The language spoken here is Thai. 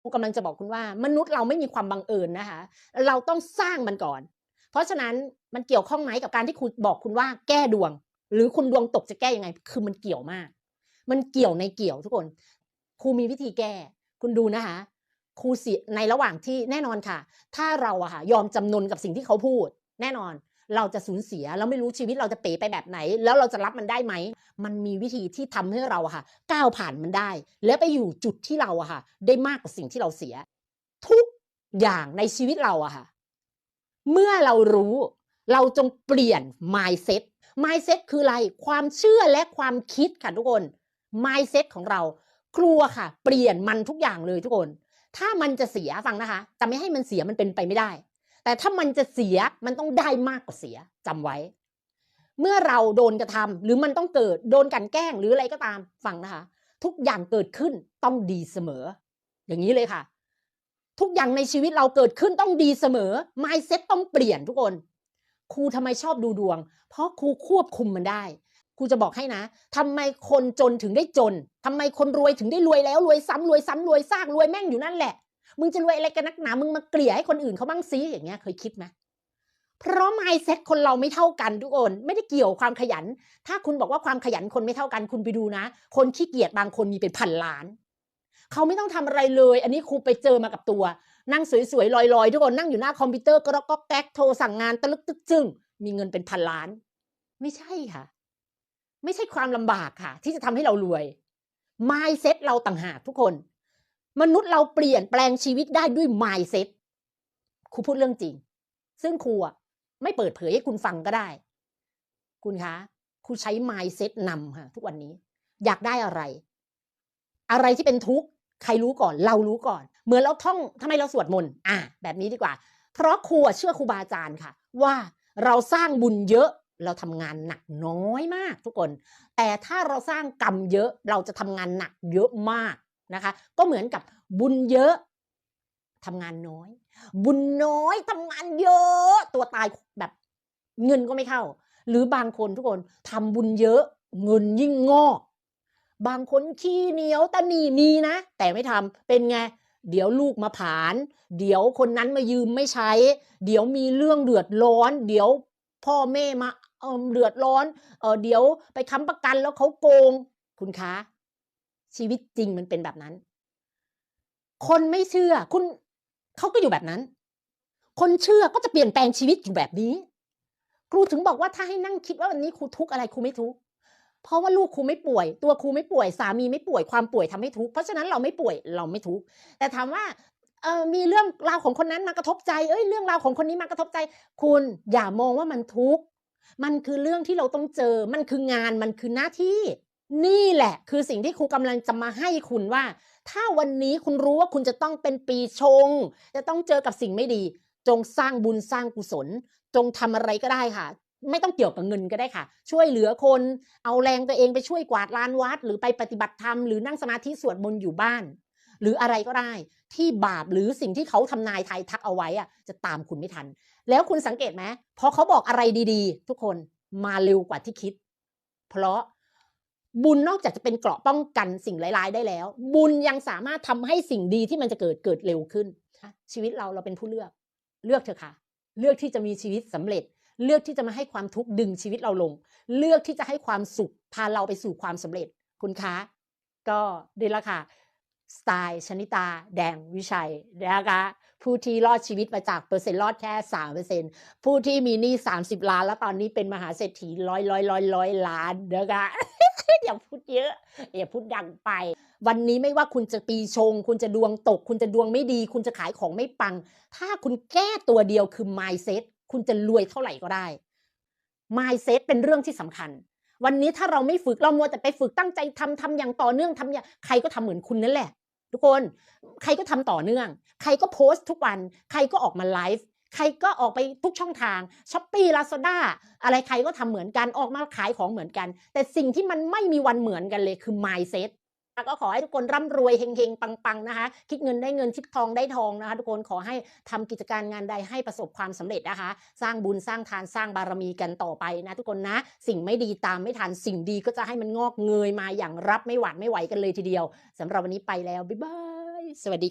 ครูกำลังจะบอกคุณว่ามนุษย์เราไม่มีความบังเอิญนะคะ เราต้องสร้างมันก่อน เพราะฉะนั้นมันเกี่ยวข้องไหมกับการที่ครูบอกคุณว่าแก้ดวง หรือคุณดวงตกจะแก้ยังไง คือมันเกี่ยวมาก มันเกี่ยวในเกี่ยวทุกคนครูมีวิธีแก้ คุณดูนะคะครูเสียในระหว่างที่แน่นอนค่ะ ถ้าเราอะค่ะยอมจำนนกับสิ่งที่เขาพูด แน่นอน เราจะสูญเสียเราไม่รู้ชีวิตเราจะเป๋ไปแบบไหน แล้วเราจะรับมันได้ไหม มันมีวิธีที่ทำให้เราค่ะ ก้าวผ่านมันได้ และไปอยู่จุดที่เราอะค่ะ ได้มากกว่าสิ่งที่เราเสีย ทุกอย่างในชีวิตเราอะค่ะ เมื่อเรารู้เราจงเปลี่ยน mindset mindset คืออะไร ความเชื่อและความคิดค่ะทุกคน mindset ของเรา ครัวค่ะ เปลี่ยนมันทุกอย่างเลยทุกคน ถ้ามันจะเสียฟังนะคะ จะไม่ให้มันเสียมันเป็นไปไม่ได้ แต่ถ้ามันจะเสียมันต้องได้มากกว่าเสียจำไว้ เมื่อเราโดนกระทำหรือมันต้องเกิดโดนกันแกล้งหรืออะไรก็ตามฟังนะคะ ทุกอย่างเกิดขึ้นต้องดีเสมอ อย่างนี้เลยค่ะ ทุกอย่างในชีวิตเราเกิดขึ้นต้องดีเสมอ mindset ต้องเปลี่ยนทุกคนครูทำไมชอบดูดวง เพราะครูควบคุมมันได้ครูจะบอกให้นะทำไมคนจนถึงได้จนทำไมคนรวยถึงได้รวยแล้วรวยซ้ำรวยซ้ำรวยซากรวยแม่งอยู่นั่นแหละ มึงจะรวยอะไรกันนักหนา มึงมาเกลี่ยให้คนอื่นเขาบ้างซิอย่างเงี้ยเคยคิดไหมเพราะ mindset คนเราไม่เท่ากันทุกคน ไม่ได้เกี่ยวความขยัน ถ้าคุณบอกว่าความขยันคนไม่เท่ากันคุณไปดูนะ คนขี้เกียจบางคนมีเป็นพันล้าน เขาไม่ต้องทำอะไรเลย อันนี้ครูไปเจอมากับตัว นั่งสวยๆลอยๆ ทุกคนนั่งอยู่หน้าคอมพิวเตอร์ก็ก็แก๊กโทรสั่งงานตะลึกตึกจึงมีเงินเป็นพันล้าน ไม่ใช่ค่ะ ไม่ใช่ความลำบากค่ะ ที่จะทำให้เรารวย mindset เราต่างหากทุกคน มนุษย์เราเปลี่ยนแปลงชีวิตได้ด้วย mindset ครูพูดเรื่องจริง ซึ่งครูอะไม่เปิดเผยให้คุณฟังก็ได้ คุณคะครูใช้ mindset นำค่ะทุกวันนี้ อยากได้อะไร อะไรที่เป็นทุกข์ใครรู้ก่อน เรารู้ก่อน เหมือนเราท่องทำไมเราสวดมนต์อะแบบนี้ดีกว่า เพราะครูเชื่อครูบาอาจารย์ค่ะ ว่าเราสร้างบุญเยอะเราทำงานหนักน้อยมากทุกคน แต่ถ้าเราสร้างกรรมเยอะเราจะทำงานหนักเยอะมาก นะคะ ก็เหมือนกับบุญเยอะทำงานน้อย บุญน้อยทำงานเยอะ ตัวตายแบบเงินก็ไม่เข้า หรือบางคนทุกคนทำบุญเยอะเงินยิ่งงอกบางคนขี้เหนียวตะหนีมีนะ แต่ไม่ทำเป็นไงเดี๋ยวลูกมาผาน เดี๋ยวคนนั้นมายืมไม่ใช้ เดี๋ยวมีเรื่องเดือดร้อน เดี๋ยวพ่อแม่มาเออเดือดร้อนเออเดี๋ยวไปค้ำประกันแล้วเขาโกง คุณคะ ชีวิตจริงมันเป็นแบบนั้น คนไม่เชื่อคุณเขาก็อยู่แบบนั้น คนเชื่อก็จะเปลี่ยนแปลงชีวิตอยู่แบบนี้ ครูถึงบอกว่าถ้าให้นั่งคิดว่าวันนี้ครูทุกข์อะไรครูไม่ทุกข์เพราะว่าลูกครูไม่ป่วย ตัวครูไม่ป่วยสามีไม่ป่วยความป่วยทำให้ทุกข์เพราะฉะนั้นเราไม่ป่วยเราไม่ทุกข์แต่ถามว่าเออมีเรื่องราวของคนนั้นมากระทบใจ เอ้ยเรื่องราวของคนนี้มากระทบใจ คุณอย่ามองว่ามันทุกข์ มันคือเรื่องที่เราต้องเจอ มันคืองาน มันคือหน้าที่ นี่แหละ คือสิ่งที่ครูกำลังจะมาให้คุณว่า ถ้าวันนี้คุณรู้ว่าคุณจะต้องเป็นปีชง จะต้องเจอกับสิ่งไม่ดี จงสร้างบุญสร้างกุศล จงทำอะไรก็ได้ค่ะ ไม่ต้องเกี่ยวกับเงินก็ได้ค่ะ ช่วยเหลือคน เอาแรงตัวเองไปช่วยกวาดลานวัด หรือไปปฏิบัติธรรมหรือนั่งสมาธิสวดมนต์อยู่บ้าน หรืออะไรก็ได้ ที่บาปหรือสิ่งที่เขาทำนายทายทักเอาไว้อะจะตามคุณไม่ทัน แล้วคุณสังเกตไหมพอเขาบอกอะไรดี ๆ ทุกคนมาเร็วกว่าที่คิด เพราะ บุญนอกจากจะเป็นเกราะป้องกันสิ่งร้ายๆได้แล้ว บุญยังสามารถทำให้สิ่งดีที่มันจะเกิดเกิดเร็วขึ้น ชีวิตเราเราเป็นผู้เลือก เลือกเถอะค่ะ เลือกที่จะมีชีวิตสำเร็จ เลือกที่จะมาให้ความทุกข์ดึงชีวิตเราลง เลือกที่จะให้ความสุขพาเราไปสู่ความสำเร็จ คุณคะ ก็ดีละค่ะสไตล์ชนิตา แดงวิชัยนะคะผู้ที่รอดชีวิตมาจากเปอร์เซ็นต์รอดแค่สามเปอร์เซ็นผู้ที่มีหนี้สามสิบล้าน แล้วตอนนี้เป็นมหาเศรษฐีร้อยร้อยร้อยร้อยล้านนะคะ อย่าพูดเยอะ อย่าพูดดังไป วันนี้ไม่ว่าคุณจะปีชง คุณจะดวงตก คุณจะดวงไม่ดี คุณจะขายของไม่ปัง ถ้าคุณแก้ตัวเดียวคือ mindset คุณจะรวยเท่าไหร่ก็ได้ mindset เป็นเรื่องที่สำคัญ วันนี้ถ้าเราไม่ฝึกเรามัวแต่ไปฝึกตั้งใจทำทำอย่างต่อเนื่องทำอย่างใครก็ทำเหมือนคุณนั่นแหละ ทุกคน ใครก็ทำต่อเนื่อง ใครก็โพสต์ทุกวัน ใครก็ออกมาไลฟ์ ใครก็ออกไปทุกช่องทางช้อปปี้ลาซาด้าอะไรใครก็ทำเหมือนกันออกมาขายของเหมือนกัน แต่สิ่งที่มันไม่มีวันเหมือนกันเลยคือ mindset ก็ขอให้ทุกคนร่ำรวยเฮงๆ ปังๆ นะคะ คิดเงินได้เงินคิดทองได้ทองนะคะ ทุกคนขอให้ทำกิจการงานใดให้ประสบความสำเร็จนะคะ สร้างบุญสร้างทานสร้างบารมีกันต่อไปนะ ทุกคนนะ สิ่งไม่ดีตามไม่ทันสิ่งดีก็จะให้มันงอกเงยมาอย่างรับไม่หวาดไม่ไหวกันเลยทีเดียวสำหรับวันนี้ไปแล้ว บ๊ายบาย สวัสดี